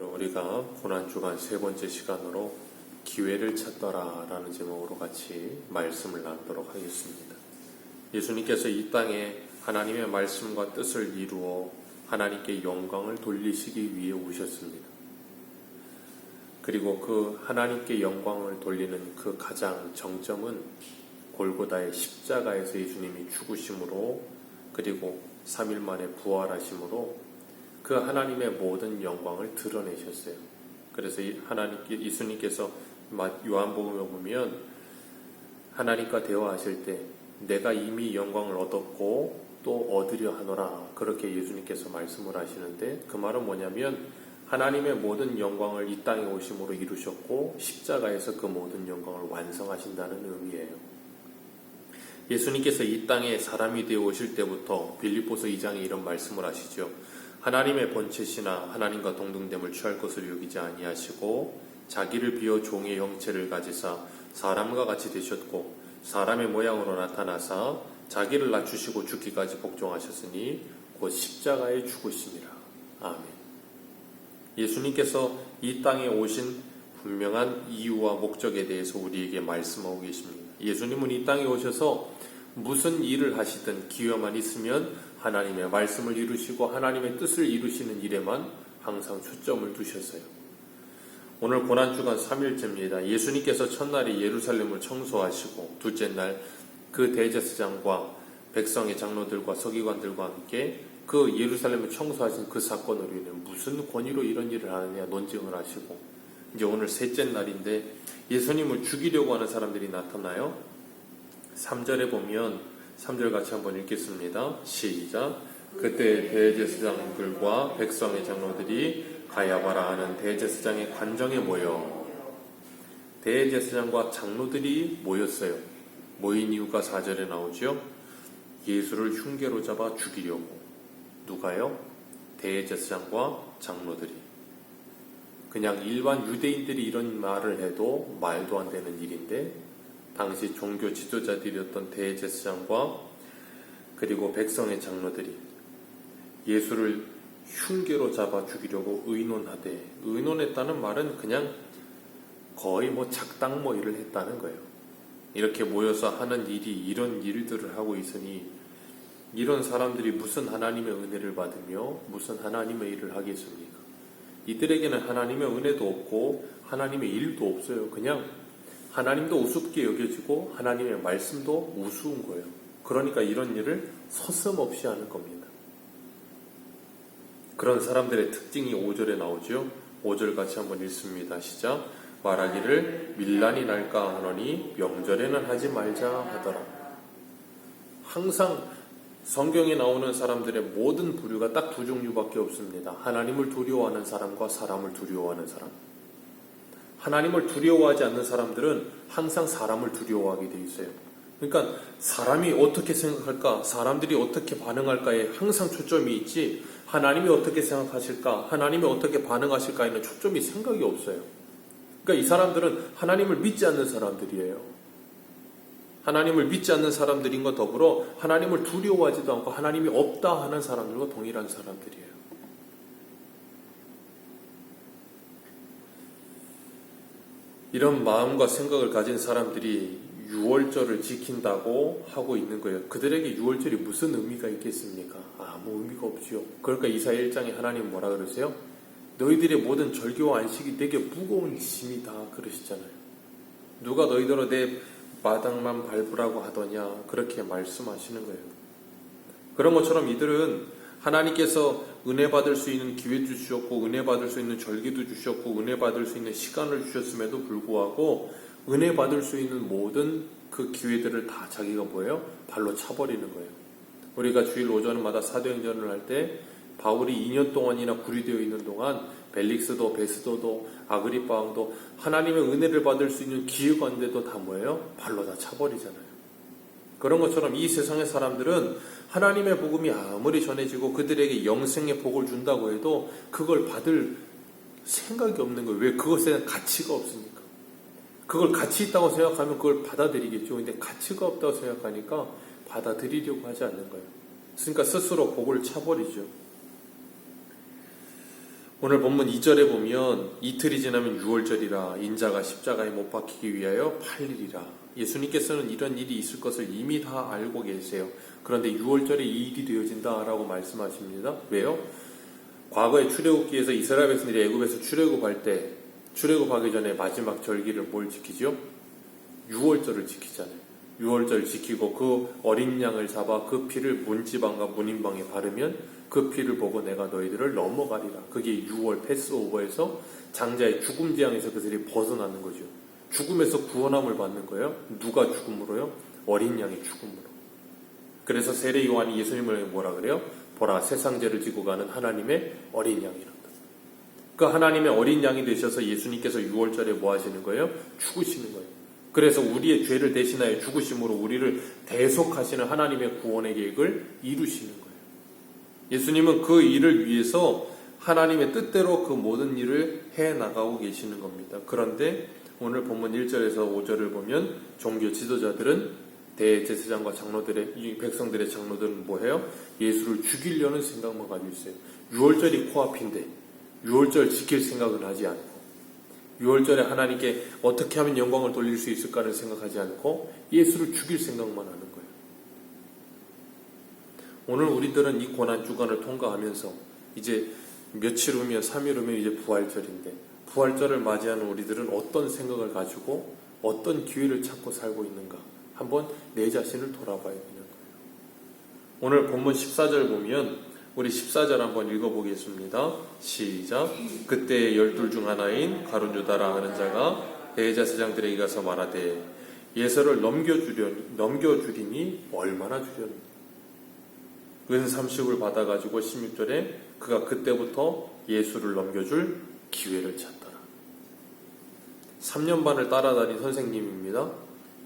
우리가 고난주간 세 번째 시간으로 기회를 찾더라 라는 제목으로 같이 말씀을 나누도록 하겠습니다. 예수님께서 이 땅에 하나님의 말씀과 뜻을 이루어 하나님께 영광을 돌리시기 위해 오셨습니다. 그리고 그 하나님께 영광을 돌리는 그 가장 정점은 골고다의 십자가에서 예수님이 죽으심으로 그리고 3일 만에 부활하심으로 그 하나님의 모든 영광을 드러내셨어요. 그래서 이 하나님께 예수님께서 요한복음에 보면 하나님과 대화하실 때 내가 이미 영광을 얻었고 또 얻으려 하노라 그렇게 예수님께서 말씀을 하시는데 그 말은 뭐냐면 하나님의 모든 영광을 이 땅에 오심으로 이루셨고 십자가에서 그 모든 영광을 완성하신다는 의미예요. 예수님께서 이 땅에 사람이 되어 오실 때부터 빌립보서 2장에 이런 말씀을 하시죠. 하나님의 본체시나 하나님과 동등됨을 취할 것을 여기지 아니하시고 자기를 비어 종의 형체를 가지사 사람과 같이 되셨고 사람의 모양으로 나타나사 자기를 낮추시고 죽기까지 복종하셨으니 곧 십자가에 죽으심이라. 아멘. 예수님께서 이 땅에 오신 분명한 이유와 목적에 대해서 우리에게 말씀하고 계십니다. 예수님은 이 땅에 오셔서 무슨 일을 하시든 기회만 있으면 하나님의 말씀을 이루시고 하나님의 뜻을 이루시는 일에만 항상 초점을 두셨어요. 오늘 고난주간 3일째입니다. 예수님께서 첫날에 예루살렘을 청소하시고 둘째 날 그 대제사장과 백성의 장로들과 서기관들과 함께 그 예루살렘을 청소하신 그 사건으로 인해 무슨 권위로 이런 일을 하느냐 논쟁을 하시고 이제 오늘 셋째 날인데 예수님을 죽이려고 하는 사람들이 나타나요. 3절에 보면 3절 같이 한번 읽겠습니다. 시작. 그때 대제사장 들과 백성의 장로들이 가야바라 하는 대제사장의 관정에 모여 대제사장과 장로들이 모였어요. 모인 이유가 4절에 나오죠. 예수를 흉계로 잡아 죽이려고 누가요? 대제사장과 장로들이 그냥 일반 유대인들이 이런 말을 해도 말도 안 되는 일인데 당시 종교 지도자들이었던 대제사장과 그리고 백성의 장로들이 예수를 흉계로 잡아 죽이려고 의논하되 의논했다는 말은 그냥 거의 뭐 작당모의를 했다는 거예요. 이렇게 모여서 하는 일이 이런 일들을 하고 있으니 이런 사람들이 무슨 하나님의 은혜를 받으며 무슨 하나님의 일을 하겠습니까? 이들에게는 하나님의 은혜도 없고 하나님의 일도 없어요. 그냥 하나님도 우습게 여겨지고 하나님의 말씀도 우스운 거예요. 그러니까 이런 일을 서슴없이 하는 겁니다. 그런 사람들의 특징이 5절에 나오죠. 5절 같이 한번 읽습니다. 시작. 말하기를 밀란이 날까 하노니 명절에는 하지 말자 하더라. 항상 성경에 나오는 사람들의 모든 부류가 딱 두 종류밖에 없습니다. 하나님을 두려워하는 사람과 사람을 두려워하는 사람. 하나님을 두려워하지 않는 사람들은 항상 사람을 두려워하게 돼 있어요. 그러니까 사람이 어떻게 생각할까, 사람들이 어떻게 반응할까에 항상 초점이 있지, 하나님이 어떻게 생각하실까, 하나님이 어떻게 반응하실까에는 초점이 생각이 없어요. 그러니까 이 사람들은 하나님을 믿지 않는 사람들이에요. 하나님을 믿지 않는 사람들인 것 더불어 하나님을 두려워하지도 않고 하나님이 없다 하는 사람들과 동일한 사람들이에요. 이런 마음과 생각을 가진 사람들이 6월절을 지킨다고 하고 있는 거예요. 그들에게 6월절이 무슨 의미가 있겠습니까? 아무 의미가 없지요. 그러니까 이사 1장에 하나님 뭐라 그러세요? 너희들의 모든 절교와 안식이 되게 무거운 짐이다 그러시잖아요. 누가 너희들로 내 마당만 밟으라고 하더냐 그렇게 말씀하시는 거예요. 그런 것처럼 이들은 하나님께서 은혜 받을 수 있는 기회도 주셨고 은혜 받을 수 있는 절기도 주셨고 은혜 받을 수 있는 시간을 주셨음에도 불구하고 은혜 받을 수 있는 모든 그 기회들을 다 자기가 뭐예요? 발로 차버리는 거예요. 우리가 주일 오전마다 사도행전을 할 때 바울이 2년 동안이나 구리되어 있는 동안 벨릭스도 베스도도 아그리파 왕도 하나님의 은혜를 받을 수 있는 기회가 있는데도 다 뭐예요? 발로 다 차버리잖아요. 그런 것처럼 이 세상의 사람들은 하나님의 복음이 아무리 전해지고 그들에게 영생의 복을 준다고 해도 그걸 받을 생각이 없는 거예요. 왜 그것에는 가치가 없으니까. 그걸 가치 있다고 생각하면 그걸 받아들이겠죠. 근데 가치가 없다고 생각하니까 받아들이려고 하지 않는 거예요. 그러니까 스스로 복을 차버리죠. 오늘 본문 2절에 보면 이틀이 지나면 6월절이라 인자가 십자가에 못 박히기 위하여 8일이라 예수님께서는 이런 일이 있을 것을 이미 다 알고 계세요. 그런데 6월절에 이 일이 되어진다라고 말씀하십니다. 왜요? 과거에 출애굽기에서 이스라엘 백성들이 애굽에서 출애굽할 때 출애굽하기 전에 마지막 절기를 뭘 지키죠? 6월절을 지키잖아요. 6월절 지키고 그 어린 양을 잡아 그 피를 문지방과 문인방에 바르면 그 피를 보고 내가 너희들을 넘어가리라. 그게 6월 패스오버에서 장자의 죽음 재앙에서 그들이 벗어나는 거죠. 죽음에서 구원함을 받는 거예요. 누가 죽음으로요? 어린 양의 죽음으로. 그래서 세례 요한이 예수님을 뭐라 그래요? 보라 세상 죄를 지고 가는 하나님의 어린 양이란다. 그 하나님의 어린 양이 되셔서 예수님께서 6월절에 뭐 하시는 거예요? 죽으시는 거예요. 그래서 우리의 죄를 대신하여 죽으심으로 우리를 대속하시는 하나님의 구원의 계획을 이루시는 거예요. 예수님은 그 일을 위해서 하나님의 뜻대로 그 모든 일을 해 나가고 계시는 겁니다. 그런데 오늘 본문 1절에서 5절을 보면 종교 지도자들은 대제사장과 장로들의 이 백성들의 장로들은 뭐해요? 예수를 죽이려는 생각만 가지고 있어요. 6월절이 코앞인데 6월절 지킬 생각은 하지 않고 6월절에 하나님께 어떻게 하면 영광을 돌릴 수 있을까를 생각하지 않고 예수를 죽일 생각만 하는 거예요. 오늘 우리들은 이 고난 주간을 통과하면서 이제 며칠 후면 3일 후면 이제 부활절인데 부활절을 맞이하는 우리들은 어떤 생각을 가지고 어떤 기회를 찾고 살고 있는가 한번 내 자신을 돌아봐야 되는 거예요. 오늘 본문 14절 보면 우리 14절 한번 읽어보겠습니다. 시작. 그때 열둘 중 하나인 가룟 유다라 하는 자가 대제사장들에게 가서 말하되 예서를 넘겨주려니 넘겨주리니 얼마나 주려니 은 30을 받아가지고 16절에 그가 그때부터 예수를 넘겨줄 기회를 찾더라. 3년 반을 따라다닌 선생님입니다.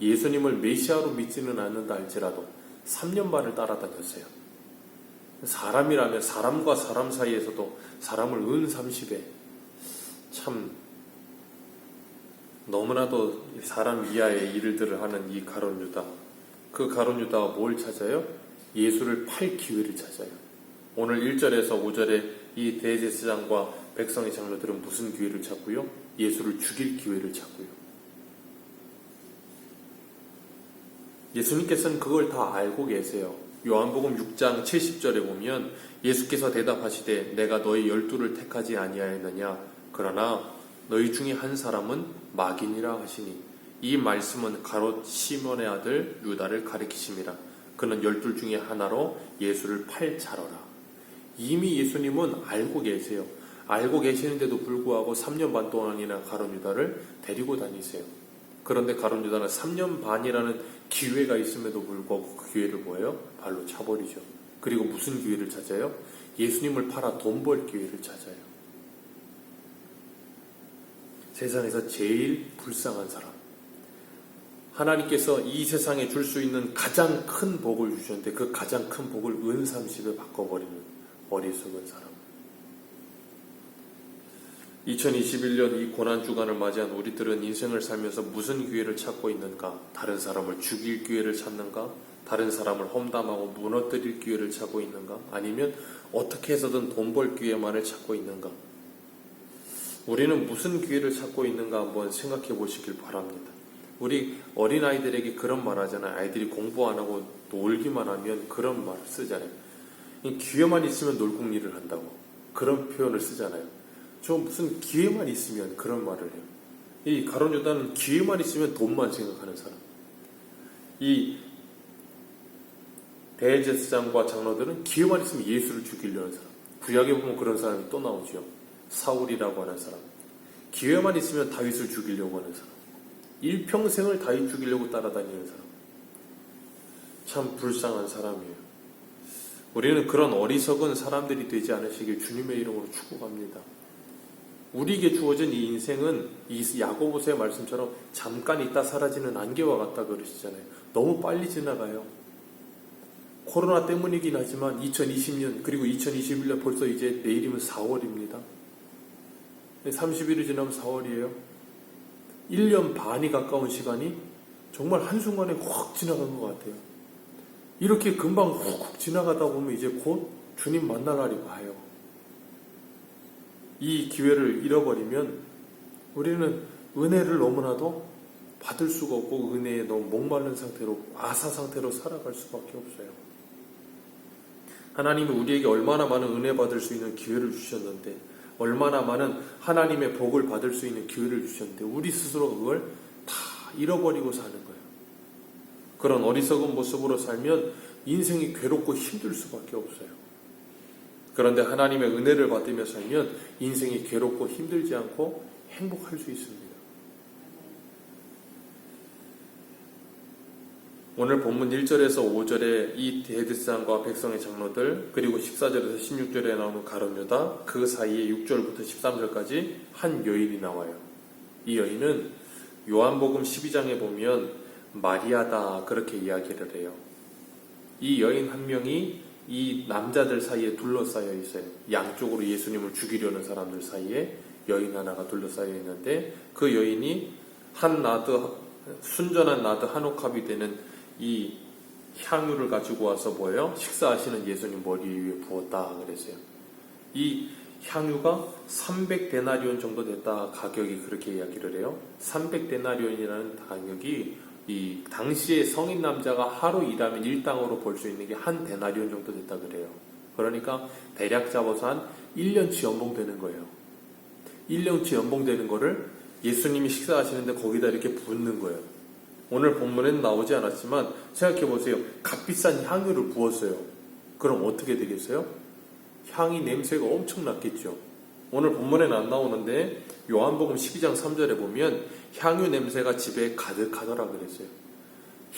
예수님을 메시아로 믿지는 않는다 할지라도 3년 반을 따라다녔어요. 사람이라면 사람과 사람 사이에서도 사람을 은 30에 참 너무나도 사람 이하의 일들을 하는 이 가론 유다. 그 가론 유다가 뭘 찾아요? 예수를 팔 기회를 찾아요. 오늘 1절에서 5절에 이 대제사장과 백성의 장로들은 무슨 기회를 찾고요? 예수를 죽일 기회를 찾고요. 예수님께서는 그걸 다 알고 계세요. 요한복음 6장 70절에 보면 예수께서 대답하시되 내가 너희 열두를 택하지 아니하였느냐 그러나 너희 중에 한 사람은 마귀니라 하시니 이 말씀은 가롯 시몬의 아들 유다를 가리키심이라 그는 열둘 중에 하나로 예수를 팔 자러라 이미 예수님은 알고 계세요 알고 계시는데도 불구하고 3년 반 동안이나 가론 유다를 데리고 다니세요 그런데 가론 유다는 3년 반이라는 기회가 있음에도 불구하고 그 기회를 뭐예요? 발로 차버리죠. 그리고 무슨 기회를 찾아요? 예수님을 팔아 돈 벌 기회를 찾아요. 세상에서 제일 불쌍한 사람. 하나님께서 이 세상에 줄 수 있는 가장 큰 복을 주셨는데 그 가장 큰 복을 은 30에 바꿔버리는 어리석은 사람. 2021년 이 고난 주간을 맞이한 우리들은 인생을 살면서 무슨 기회를 찾고 있는가? 다른 사람을 죽일 기회를 찾는가? 다른 사람을 험담하고 무너뜨릴 기회를 찾고 있는가? 아니면 어떻게 해서든 돈 벌 기회만을 찾고 있는가? 우리는 무슨 기회를 찾고 있는가 한번 생각해 보시길 바랍니다. 우리 어린아이들에게 그런 말 하잖아요. 아이들이 공부 안 하고 놀기만 하면 그런 말 쓰잖아요. 기회만 있으면 놀궁리를 한다고. 그런 표현을 쓰잖아요. 저 무슨 기회만 있으면 그런 말을 해요. 이 가론 유다는 기회만 있으면 돈만 생각하는 사람. 이 대제사장과 장로들은 기회만 있으면 예수를 죽이려는 사람. 구약에 보면 그런 사람이 또 나오죠. 사울이라고 하는 사람. 기회만 있으면 다윗을 죽이려고 하는 사람. 일평생을 다윗 죽이려고 따라다니는 사람. 참 불쌍한 사람이에요. 우리는 그런 어리석은 사람들이 되지 않으시길 주님의 이름으로 축복합니다. 우리에게 주어진 이 인생은 이 야고보서의 말씀처럼 잠깐 있다 사라지는 안개와 같다 그러시잖아요. 너무 빨리 지나가요. 코로나 때문이긴 하지만 2020년 그리고 2021년 벌써 이제 내일이면 4월입니다. 30일이 지나면 4월이에요. 1년 반이 가까운 시간이 정말 한순간에 확 지나간 것 같아요. 이렇게 금방 훅훅 지나가다 보면 이제 곧 주님 만날 날이 와요. 이 기회를 잃어버리면 우리는 은혜를 너무나도 받을 수가 없고 은혜에 너무 목마른 상태로 아사 상태로 살아갈 수밖에 없어요. 하나님이 우리에게 얼마나 많은 은혜 받을 수 있는 기회를 주셨는데 얼마나 많은 하나님의 복을 받을 수 있는 기회를 주셨는데 우리 스스로 그걸 다 잃어버리고 사는 거예요. 그런 어리석은 모습으로 살면 인생이 괴롭고 힘들 수밖에 없어요. 그런데 하나님의 은혜를 받으며 살면 인생이 괴롭고 힘들지 않고 행복할 수 있습니다. 오늘 본문 1절에서 5절에 이 데드산과 백성의 장로들 그리고 14절에서 16절에 나오는 가룟유다 그 사이에 6절부터 13절까지 한 여인이 나와요. 이 여인은 요한복음 12장에 보면 마리아다 그렇게 이야기를 해요. 이 여인 한 명이 이 남자들 사이에 둘러싸여 있어요. 양쪽으로 예수님을 죽이려는 사람들 사이에 여인 하나가 둘러싸여 있는데 그 여인이 한 나드 순전한 나드 한 옥합이 되는 이 향유를 가지고 와서 뭐예요? 식사하시는 예수님 머리 위에 부었다 그랬어요. 이 향유가 300데나리온 정도 됐다 가격이 그렇게 이야기를 해요. 300데나리온이라는 가격이 이 당시에 성인 남자가 하루 일하면 일당으로 벌 수 있는 게 한 데나리온 정도 됐다 그래요. 그러니까 대략 잡아서 한 1년치 연봉 되는 거예요. 1년치 연봉 되는 거를 예수님이 식사하시는데 거기다 이렇게 붓는 거예요. 오늘 본문에는 나오지 않았지만 생각해 보세요. 값비싼 향유를 부었어요. 그럼 어떻게 되겠어요? 향이 냄새가 엄청 났겠죠. 오늘 본문에는 안 나오는데 요한복음 12장 3절에 보면 향유 냄새가 집에 가득하더라 그랬어요.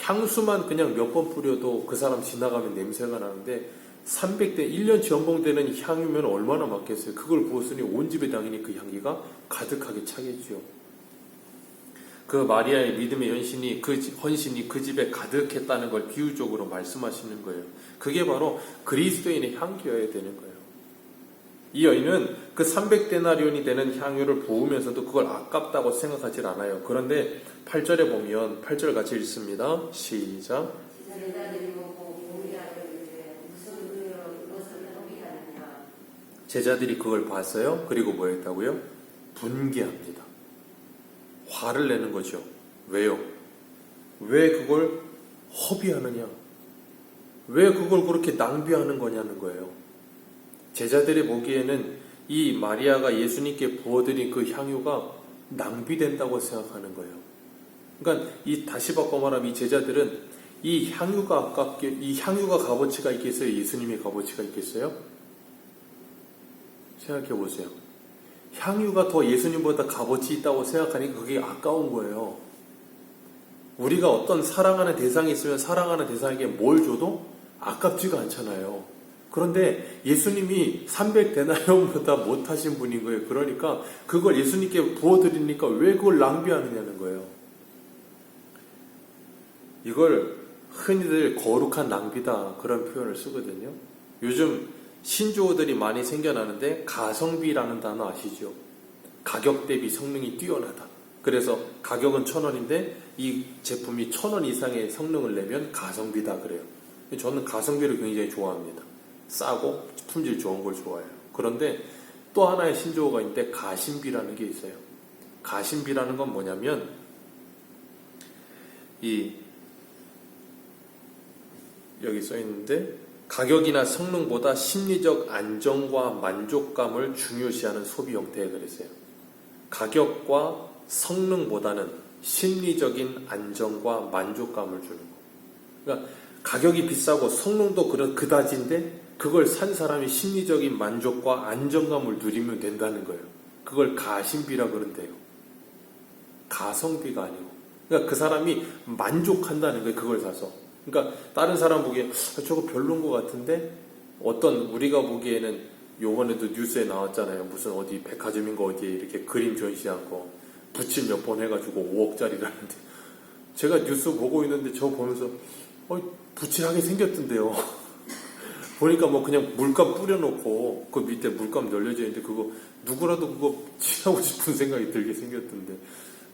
향수만 그냥 몇 번 뿌려도 그 사람 지나가면 냄새가 나는데 300대 1년치 연봉되는 향유면 얼마나 많겠어요. 그걸 부었으니 온 집에 당연히 그 향기가 가득하게 차겠죠. 그 마리아의 믿음의 헌신이 그 집- 헌신이 그 집에 가득했다는 걸 비유적으로 말씀하시는 거예요. 그게 바로 그리스도인의 향기여야 되는 거예요. 이 여인은 그 300데나리온이 되는 향유를 부으면서도 그걸 아깝다고 생각하지 않아요. 그런데 8절에 보면 8절 같이 읽습니다. 시작. 제자들이 그걸 봤어요. 그리고 뭐 했다고요? 분개합니다. 화를 내는 거죠. 왜요? 왜 그걸 허비하느냐? 왜 그걸 그렇게 낭비하는 거냐는 거예요. 제자들이 보기에는 이 마리아가 예수님께 부어드린 그 향유가 낭비된다고 생각하는 거예요. 그러니까 이 다시 바꿔 말하면 이 제자들은 이 향유가 아깝게 이 향유가 값어치가 있겠어요? 예수님의 값어치가 있겠어요? 생각해 보세요. 향유가 더 예수님보다 값어치 있다고 생각하니까 그게 아까운 거예요. 우리가 어떤 사랑하는 대상이 있으면 사랑하는 대상에게 뭘 줘도 아깝지가 않잖아요. 그런데 예수님이 300데나리온보다 못하신 분인 거예요. 그러니까 그걸 예수님께 부어드리니까 왜 그걸 낭비하느냐는 거예요. 이걸 흔히들 거룩한 낭비다 그런 표현을 쓰거든요. 요즘 신조어들이 많이 생겨나는데 가성비라는 단어 아시죠? 가격 대비 성능이 뛰어나다. 그래서 가격은 천 원인데 이 제품이 천 원 이상의 성능을 내면 가성비다 그래요. 저는 가성비를 굉장히 좋아합니다. 싸고 품질 좋은 걸 좋아해요. 그런데 또 하나의 신조어가 있는데 가심비라는 게 있어요. 가심비라는 건 뭐냐면 이 여기 써 있는데 가격이나 성능보다 심리적 안정과 만족감을 중요시하는 소비 형태에 그랬어요. 가격과 성능보다는 심리적인 안정과 만족감을 주는 거. 그러니까 가격이 비싸고 성능도 그다지인데 그걸 산 사람이 심리적인 만족과 안정감을 누리면 된다는 거예요. 그걸 가심비라 그런대요. 가성비가 아니고. 그러니까 그 사람이 만족한다는 거예요. 그걸 사서. 그러니까 다른 사람 보기에 아, 저거 별론 것 같은데 어떤 우리가 보기에는 요번에도 뉴스에 나왔잖아요. 무슨 어디 백화점인가 어디에 이렇게 그림 전시한 거 붙임 몇 번 해가지고 5억짜리라는데 제가 뉴스 보고 있는데 저 보면서 어 붙일하게 생겼던데요. 보니까 뭐 그냥 물감 뿌려놓고 그 밑에 물감 널려져 있는데 그거 누구라도 그거 칠하고 싶은 생각이 들게 생겼던데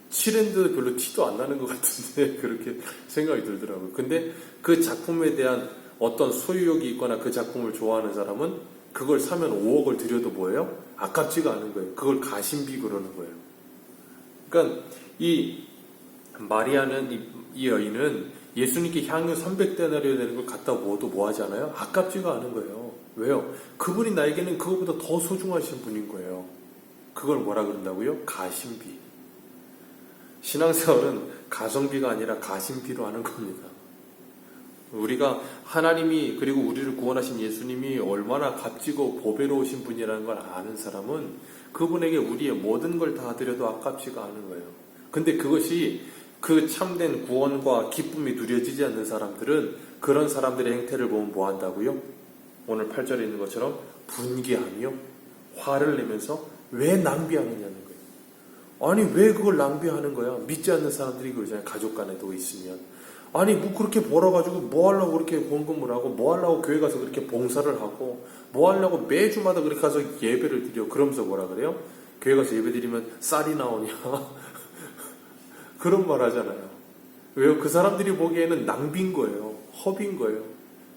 칠했는데 별로 티도 안 나는 것 같은데 그렇게 생각이 들더라고요. 근데 그 작품에 대한 어떤 소유욕이 있거나 그 작품을 좋아하는 사람은 그걸 사면 5억을 들여도 뭐예요? 아깝지가 않은 거예요. 그걸 가심비 그러는 거예요. 그러니까 이 마리아는 이, 이 여인은 예수님께 향유 300데나리오 되는 걸 갖다 모아도 뭐 하잖아요? 아깝지가 않은 거예요. 왜요? 그분이 나에게는 그것보다 더 소중하신 분인 거예요. 그걸 뭐라 그런다고요? 가심비. 신앙생활은 가성비가 아니라 가심비로 하는 겁니다. 우리가 하나님이 그리고 우리를 구원하신 예수님이 얼마나 값지고 보배로우신 분이라는 걸 아는 사람은 그분에게 우리의 모든 걸 다 드려도 아깝지가 않은 거예요. 근데 그것이 그 참된 구원과 기쁨이 누려지지 않는 사람들은 그런 사람들의 행태를 보면 뭐 한다고요? 오늘 8절에 있는 것처럼 분개하며 화를 내면서 왜 낭비하느냐는 거예요. 아니 왜 그걸 낭비하는 거야? 믿지 않는 사람들이 그러잖아요. 가족 간에도 있으면 아니 뭐 그렇게 벌어가지고 뭐 하려고 그렇게 헌금을 하고 뭐 하려고 교회 가서 그렇게 봉사를 하고 뭐 하려고 매주마다 그렇게 가서 예배를 드려 그러면서 뭐라 그래요? 교회 가서 예배 드리면 쌀이 나오냐 그런 말 하잖아요. 왜요? 그 사람들이 보기에는 낭비인 거예요. 허비인 거예요.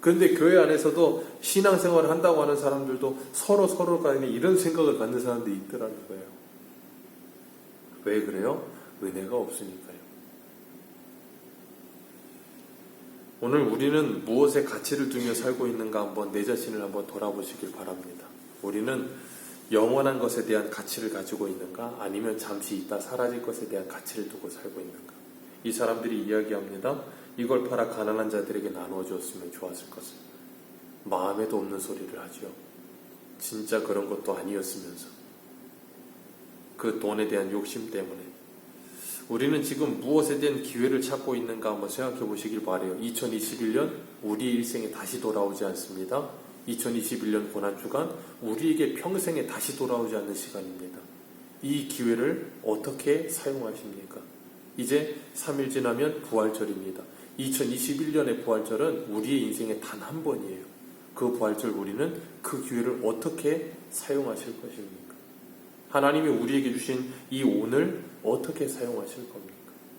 그런데 교회 안에서도 신앙생활을 한다고 하는 사람들도 서로 서로 간에 이런 생각을 갖는 사람들이 있더라는 거예요. 왜 그래요? 은혜가 없으니까요. 오늘 우리는 무엇에 가치를 두며 살고 있는가 한번 내 자신을 한번 돌아보시길 바랍니다. 우리는 영원한 것에 대한 가치를 가지고 있는가 아니면 잠시 있다 사라질 것에 대한 가치를 두고 살고 있는가 이 사람들이 이야기합니다. 이걸 팔아 가난한 자들에게 나누어 주었으면 좋았을 것을 마음에도 없는 소리를 하지요. 진짜 그런 것도 아니었으면서 그 돈에 대한 욕심 때문에 우리는 지금 무엇에 대한 기회를 찾고 있는가 한번 생각해 보시길 바래요. 2021년 우리 일생에 다시 돌아오지 않습니다. 2021년 고난 주간 우리에게 평생에 다시 돌아오지 않는 시간입니다. 이 기회를 어떻게 사용하십니까? 이제 3일 지나면 부활절입니다. 2021년의 부활절은 우리의 인생에 단 한 번이에요. 그 부활절 우리는 그 기회를 어떻게 사용하실 것입니까? 하나님이 우리에게 주신 이 오늘 어떻게 사용하실 겁니까?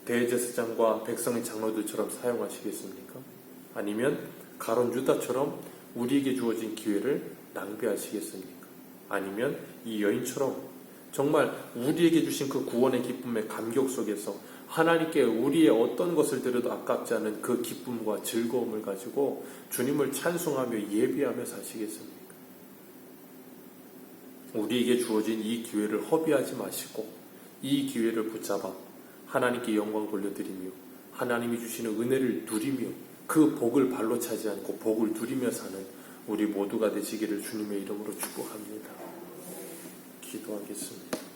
대제사장과 백성의 장로들처럼 사용하시겠습니까? 아니면 가론 유다처럼 우리에게 주어진 기회를 낭비하시겠습니까? 아니면 이 여인처럼 정말 우리에게 주신 그 구원의 기쁨의 감격 속에서 하나님께 우리의 어떤 것을 드려도 아깝지 않은 그 기쁨과 즐거움을 가지고 주님을 찬송하며 예비하며 사시겠습니까? 우리에게 주어진 이 기회를 허비하지 마시고 이 기회를 붙잡아 하나님께 영광 돌려드리며 하나님이 주시는 은혜를 누리며 그 복을 발로 차지 않고 복을 누리며 사는 우리 모두가 되시기를 주님의 이름으로 축복합니다. 기도하겠습니다.